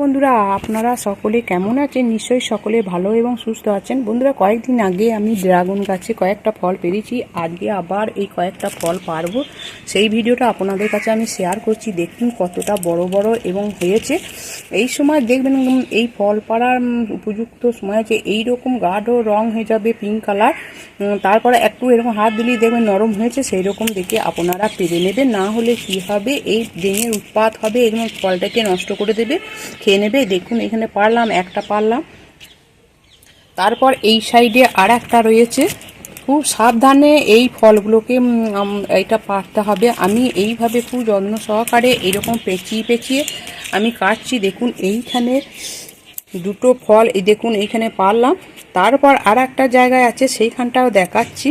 বন্ধুরা, আপনারা সকলে কেমন আছেন? নিশ্চয়ই সকলে ভালো এবং সুস্থ আছেন। বন্ধুরা, কয়েকদিন আগে আমি ড্রাগন গাছে কয়েকটা ফল পেরেছি। আজকে আবার এই কয়েকটা ফল পারব। সেই ভিডিওটা আপনাদের কাছে আমি শেয়ার করছি। দেখুন কতটা বড় বড় এবং হয়েছে। এই সময় দেখবেন এই ফল পাড়ার উপযুক্ত সময় আছে। এইরকম গাঢ় রং হয়ে যাবে পিঙ্ক কালার তারপরে একটু এরকম হাত দিলেই দেখবেন নরম হয়েছে। সেই রকম দেখে আপনারা পেরে নেবেন। না হলে কি হবে? এই ডেঙের উৎপাত হবে এবং ফলটাকে নষ্ট করে দেবে। খেয়ে নেবে। দেখুন, এখানে পারলাম, একটা পারলাম। তারপর এই সাইডে আর একটা রয়েছে। খুব সাবধানে এই ফলগুলোকে এটা পারতে হবে। আমি এইভাবে খুব যত্ন সহকারে এরকম পেঁচিয়ে পেঁচিয়ে আমি কাটছি। দেখুন, এইখানে দুটো ফল, এই দেখুন, এইখানে পারলাম। তারপর আর একটা জায়গায় আছে, সেইখানটাও দেখাচ্ছি।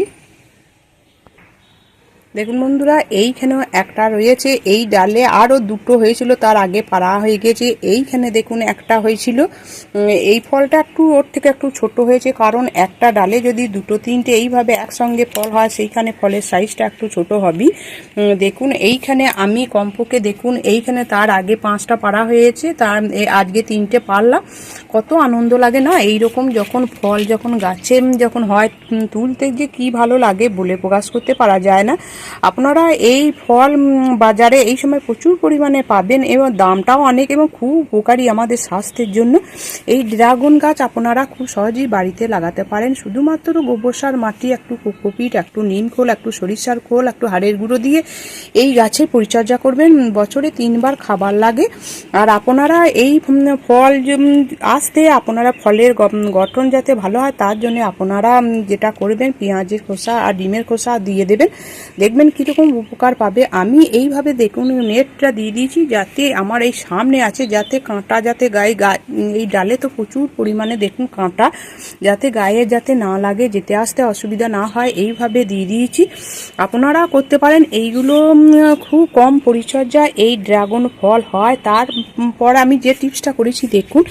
দেখুন বন্ধুরা, এইখানেও একটা রয়েছে, এই ডালে আরও দুটো হয়েছিল, তার আগে পাড়া হয়ে গেছে, এইখানে দেখুন একটা হয়েছিল। এই ফলটা একটু ওর থেকে একটু ছোট হয়েছে, কারণ একটা ডালে যদি দুটো তিনটে এইভাবে একসঙ্গে ফল হয়, সেইখানে ফলের সাইজটা একটু ছোট হবে দেখুন, এইখানে আমি কমপক্ষে দেখুন, এইখানে তার আগে পাঁচটা পাড়া হয়েছে, তার আজকে তিনটে পারলাম কত আনন্দ লাগে না এই রকম যখন ফল যখন গাছে যখন হয় তুলতে যে কি ভালো লাগে বলে প্রকাশ করতে পারা যায় না। আপনারা এই ফল বাজারে এই সময় প্রচুর পরিমাণে পাবেন এবং দামটাও অনেক এবং খুব উপকারী আমাদের স্বাস্থ্যের জন্য। এই ড্রাগন গাছ আপনারা খুব সহজেই বাড়িতে লাগাতে পারেন। শুধুমাত্র গোবর সার, মাটি, একটু কোকোপিট, একটু নিম খোল, একটু সরিষার খোল, একটু হাড়ের গুঁড়ো দিয়ে এই গাছের পরিচর্যা করবেন। বছরে তিনবার খাবার লাগে। আর আপনারা এই ফল আসতে আপনারা ফলের গঠন যাতে ভালো হয়, তার জন্য আপনারা যেটা করবেন, পেঁয়াজের খোসা আর ডিমের খোসা দিয়ে দেবেন। দেখবেন কীরকম উপকার পাবে। আমি এইভাবে দেখুন নেটটা দিয়ে দিয়েছি যাতে আমার এই সামনে আছে, যাতে কাঁটা, যাতে গায়ে এই ডালে তো প্রচুর পরিমাণে দেখুন কাঁটা, যাতে গায়ে যাতে না লাগে, যেতে আসতে অসুবিধা না হয়, এইভাবে দিয়ে দিয়েছি। আপনারা করতে পারেন, এইগুলো খুব কম পরিচর্যা, এই ড্রাগন ফল হয়। তারপর আমি যে টিপসটা করেছি, দেখুন,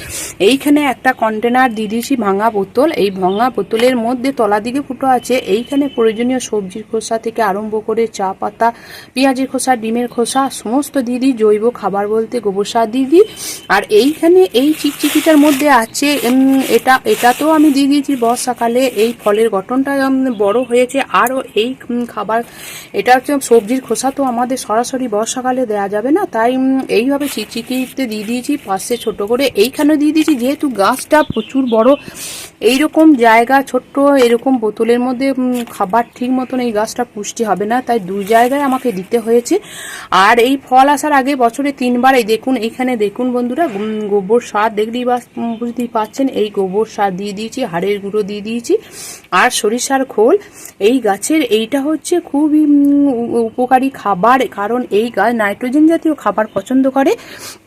এইখানে একটা কন্টেনার দিয়ে দিয়েছি ভাঙা বোতল। এই ভাঙা বোতলের মধ্যে তলা দিকে ফুটো আছে। এইখানে প্রয়োজনীয় সবজির খোসা থেকে আরম্ভ করে চা পাতা পেঁয়াজের খোসা ডিমের খোসা সমস্ত দিয়ে দিই জৈব খাবার বলতে গোবর সার দিয়ে দিই আর এইখানে এই চিকচিকিটার মধ্যে আছে উম, এটা এটাতেও আমি দিয়ে দিয়েছি বর্ষাকালে এই ফলের গঠনটা বড় হয়েছে। আরও এই খাবার এটা হচ্ছে সবজির খোসা তো আমাদের সরাসরি বর্ষাকালে দেওয়া যাবে না তাই এইভাবে চিকচিকিতে দিয়ে দিয়েছি পাশে ছোট করে। এইখানে দিয়ে দিয়েছি যেহেতু গাছটা প্রচুর বড় এইরকম জায়গা ছোট্ট এরকম বোতলের মধ্যে খাবার ঠিক মতন এই গাছটা পুষ্টি হবে না তাই দু জায়গায় আমাকে দিতে হয়েছে। আর এই ফল আসার আগে বছরে তিনবার এই দেখুন এইখানে দেখুন বন্ধুরা গোবর সার দেখলেই বা বুঝতেই পাচ্ছেন এই গোবর সার দিয়ে দিয়েছি হাড়ের গুঁড়ো দিয়ে দিয়েছি। আর সরিষার খোল এই গাছের এইটা হচ্ছে খুবই উপকারী খাবার কারণ এই গাছ নাইট্রোজেন জাতীয় খাবার পছন্দ করে।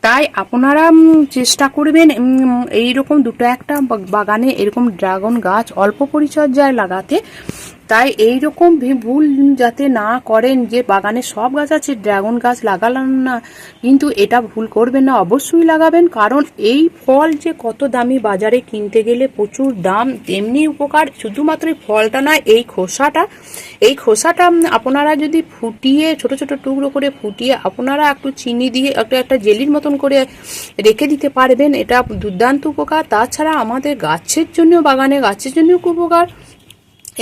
তাই আপনারা চেষ্টা করবেন উম, এইরকম দুটো একটা বাগানে এরকম ড্রাগন গাছ অল্প পরিচর্যায় লাগাতে তাই এইরকম ভি- ভুল যাতে না করেন যে বাগানে সব গাছ আছে, ড্রাগন গাছ লাগালাম না, কিন্তু এটা ভুল করবেন না, অবশ্যই লাগাবেন। কারণ এই ফল যে কত দামি বাজারে কিনতে গেলে প্রচুর দাম, তেমনি উপকার। শুধুমাত্র এই ফলটা নয়, এই খোসাটা এই খোসাটা আপনারা যদি ফুটিয়ে, ছোট ছোট টুকরো করে ফুটিয়ে আপনারা একটু চিনি দিয়ে একটা একটা জেলির মতন করে রেখে দিতে পারবেন, এটা দুর্দান্ত উপকার। তাছাড়া আমাদের গাছের জন্য বাগানে গাছের জন্য উপকার।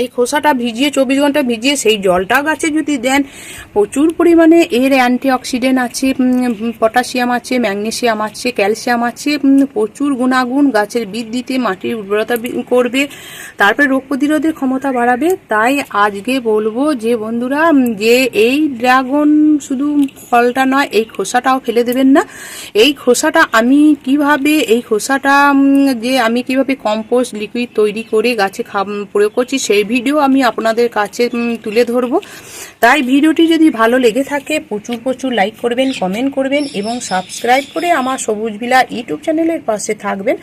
এই খোসাটা ভিজিয়ে, চব্বিশ ঘণ্টা ভিজিয়ে সেই জলটা গাছে যদি দেন, প্রচুর পরিমাণে এর অ্যান্টিঅক্সিডেন্ট আছে পটাশিয়াম আছে ম্যাগনেসিয়াম আছে, ক্যালসিয়াম আছে প্রচুর গুণাগুণ গাছের বৃদ্ধিতে মাটির উর্বরতা করবে, তারপরে রোগ প্রতিরোধের ক্ষমতা বাড়াবে। তাই আজকে বলব যে বন্ধুরা যে এই ড্রাগন শুধু ফলটা নয়, এই খোসাটাও ফেলে দেবেন না। এই খোসাটা আমি কীভাবে, এই খোসাটা যে আমি কীভাবে কম্পোস্ট, লিকুইড তৈরি করে গাছে খাম প্রয়োগ করছি, সেই ভিডিও আমি আপনাদের কাছে তুলে ধরবো। তাই ভিডিওটি যদি ভালো লেগে থাকে, প্রচুর প্রচুর লাইক করবেন কমেন্ট করবেন এবং সাবস্ক্রাইব করে আমার সবুজ বিলা ইউটিউব চ্যানেলের পাশে থাকবেন।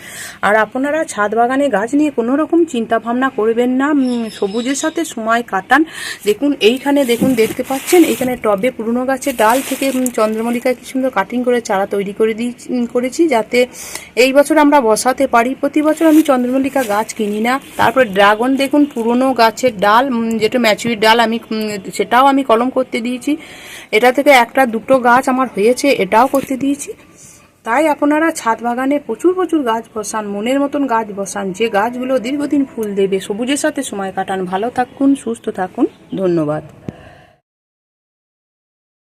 আর আপনারা ছাদ বাগানে গাছ নিয়ে কোনো রকম চিন্তা ভাবনা করবেন না। সবুজের সাথে সময় কাটান। দেখুন, এইখানে দেখুন, দেখতে পাচ্ছেন, এইখানে টবে পুরনো গাছের ডাল থেকে চন্দ্রমল্লিকা কি সুন্দর কাটিং করে চারা তৈরি করে দিই করেছি যাতে এই বছর আমরা বসাতে পারি। প্রতি বছর আমি চন্দ্রমল্লিকা গাছ কিনি না। তারপরে ড্রাগন দেখুন, পুরনো গাছের ডাল যেটা ম্যাচুরির ডাল, আমি সেটাও আমি কলম করতে দিয়েছি। এটা থেকে একটা, দুটো গাছ আমার হয়েছে, এটাও করতে দিয়েছি। তাই আপনারা ছাদ বাগানে প্রচুর প্রচুর গাছ বসান, মনের মতন গাছ বসান। যে গাছগুলো দীর্ঘদিন ফুল দেবে, সবুজের সাথে সময় কাটান। ভালো থাকুন, সুস্থ থাকুন। ধন্যবাদ।